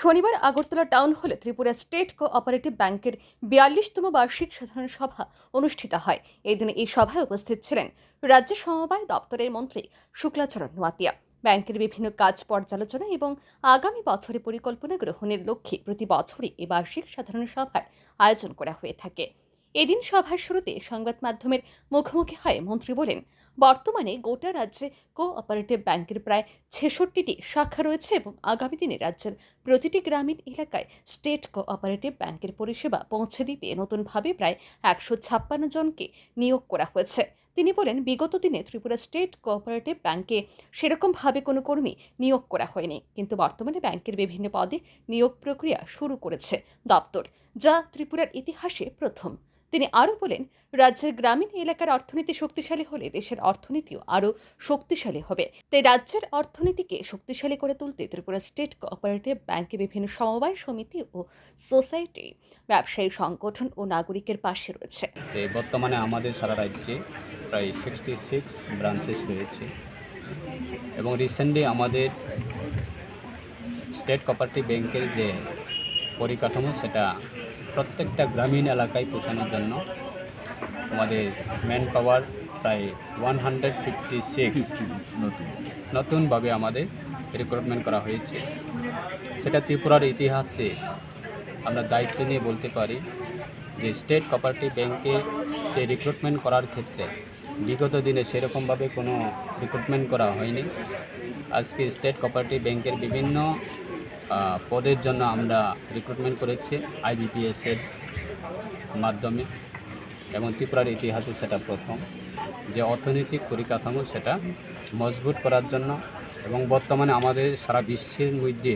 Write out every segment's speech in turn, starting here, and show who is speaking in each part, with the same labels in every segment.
Speaker 1: শনিবার আগরতলা টাউন হলে Tripura state cooperative ব্যাংকের বিয়াল্লিশতম বার্ষিক সাধারণ সভা অনুষ্ঠিত হয়। এই দিনে এই সভায় উপস্থিত ছিলেন রাজ্য সমবায় দপ্তরের মন্ত্রী শুক্লাচরণ নোয়াতিয়া ব্যাংকের বিভিন্ন কাজ পর্যালোচনা এবং আগামী বছরে পরিকল্পনা গ্রহণের লক্ষ্যে প্রতি বছরই এই বার্ষিক সাধারণ সভার আয়োজন করা হয়ে থাকে। এদিন সভার শুরুতে সংবাদ মাধ্যমের মুখোমুখি হয়ে মন্ত্রী বলেন বর্তমানে গোটা রাজ্যে কোঅপারেটিভ ব্যাংকের প্রায় ছেষট্টিটি শাখা রয়েছে এবং আগামী দিনে রাজ্যের প্রতিটি গ্রামীণ এলাকায় স্টেট কোঅপারেটিভ ব্যাংকের পরিষেবা পৌঁছে দিতে নতুনভাবে প্রায় একশো ছাপ্পান্ন জনকে নিয়োগ করা হয়েছে। তিনি বলেন, বিগত দিনে ত্রিপুরা স্টেট কোঅপারেটিভ ব্যাংকে সেরকমভাবে কোনো কর্মী নিয়োগ করা হয়নি, কিন্তু বর্তমানে ব্যাংকের বিভিন্ন পদে নিয়োগ প্রক্রিয়া শুরু করেছে দপ্তর, যা ত্রিপুরার ইতিহাসে প্রথম। তিনি আরও বলেন, রাজ্যের গ্রামীণ এলাকার অর্থনীতি শক্তিশালী হলে দেশের অর্থনীতিও আরও শক্তিশালী হবে। তাই রাজ্যের অর্থনীতিকে শক্তিশালী করে তুলতে ত্রিপুরা স্টেট কোঅপারেটিভ ব্যাংকে বিভিন্ন সমবায় সমিতি ও সোসাইটি, ব্যবসায়ী সংগঠন ও নাগরিকের পাশে রয়েছে।
Speaker 2: বর্তমানে আমাদের সারা রাজ্যে প্রায় সিক্সটি সিক্স ব্রাঞ্চেস রয়েছে এবং রিসেন্টলি আমাদের স্টেট কোপারেটিভ ব্যাংকের যে পরিকাঠামো, সেটা প্রত্যেকটা গ্রামীণ এলাকায় পৌঁছানোর জন্য আমাদের ম্যান পাওয়ার প্রায় ওয়ান হান্ড্রেড ফিফটি সিক্স নতুনভাবে আমাদের রিক্রুটমেন্ট করা হয়েছে। সেটা ত্রিপুরার ইতিহাসে আমরা দায়িত্ব নিয়ে বলতে পারি যে স্টেট কোপারেটিভ ব্যাংকে যে রিক্রুটমেন্ট করার ক্ষেত্রে বিগত দিনে সেরকমভাবে কোনো রিক্রুটমেন্ট করা হয়নি। আজকে স্টেট কোপারেটিভ ব্যাংকের বিভিন্ন পদের জন্য আমরা রিক্রুটমেন্ট করেছি আইবিপিএসের মাধ্যমে এবং ত্রিপুরার ইতিহাসে সেটা প্রথম। যে অর্থনৈতিক পরিকাঠামো সেটা মজবুত করার জন্য এবং বর্তমানে আমাদের সারা বিশ্বের মধ্যে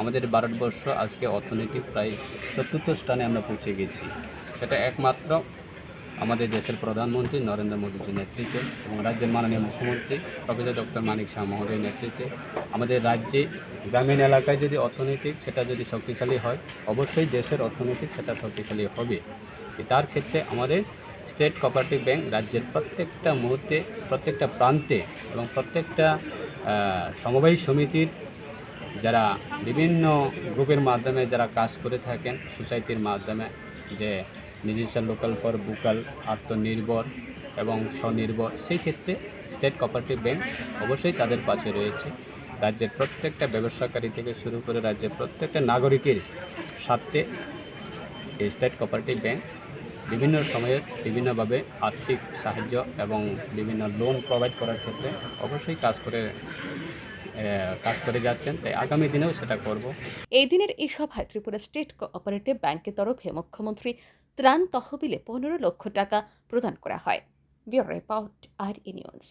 Speaker 2: আমাদের ভারতবর্ষ আজকে অর্থনৈতিক প্রায় চতুর্থ স্থানে আমরা পৌঁছে গেছি। সেটা একমাত্র আমাদের দেশের প্রধানমন্ত্রী নরেন্দ্র মোদীজির নেতৃত্বে এবং রাজ্যের মাননীয় মুখ্যমন্ত্রী প্রফেসর ডক্টর মানিক শাহ মহোদয়ের নেতৃত্বে আমাদের রাজ্যে গ্রামীণ এলাকায় যদি অর্থনৈতিক সেটা যদি শক্তিশালী হয়, অবশ্যই দেশের অর্থনৈতিক সেটা শক্তিশালী হবে। তার ক্ষেত্রে আমাদের স্টেট কোঅপারেটিভ ব্যাংক রাজ্যের প্রত্যেকটা মুহূর্তে, প্রত্যেকটা প্রান্তে এবং প্রত্যেকটা সমবায় সমিতির যারা বিভিন্ন গ্রুপের মাধ্যমে যারা কাজ করে থাকেন, সোসাইটির মাধ্যমে যে নিজস্ব লোকাল ফর বুকাল আত্মনির্ভর এবং স্বনির্ভর সেই ক্ষেত্রে স্টেট কোঅপারেটিভ ব্যাংক অবশ্যই তাদের পাশে রয়েছে। রাজ্যের প্রত্যেকটা ব্যবসাকারী থেকে শুরু করে রাজ্যের প্রত্যেকটা নাগরিকের স্বার্থে এই স্টেট কোঅপারেটিভ ব্যাংক বিভিন্ন সময়ে বিভিন্নভাবে আর্থিক সাহায্য এবং বিভিন্ন লোন প্রোভাইড করার ক্ষেত্রে অবশ্যই কাজ করে কাজ করে যাচ্ছেন। তাই আগামী দিনেও সেটা করব।
Speaker 1: এই দিনের এই সভায় ত্রিপুরা স্টেট কোঅপারেটিভ ব্যাংকের তরফে মুখ্যমন্ত্রী ত্রাণ তহবিলে পনেরো লক্ষ টাকা প্রদান করা হয়। Bureau report R E news.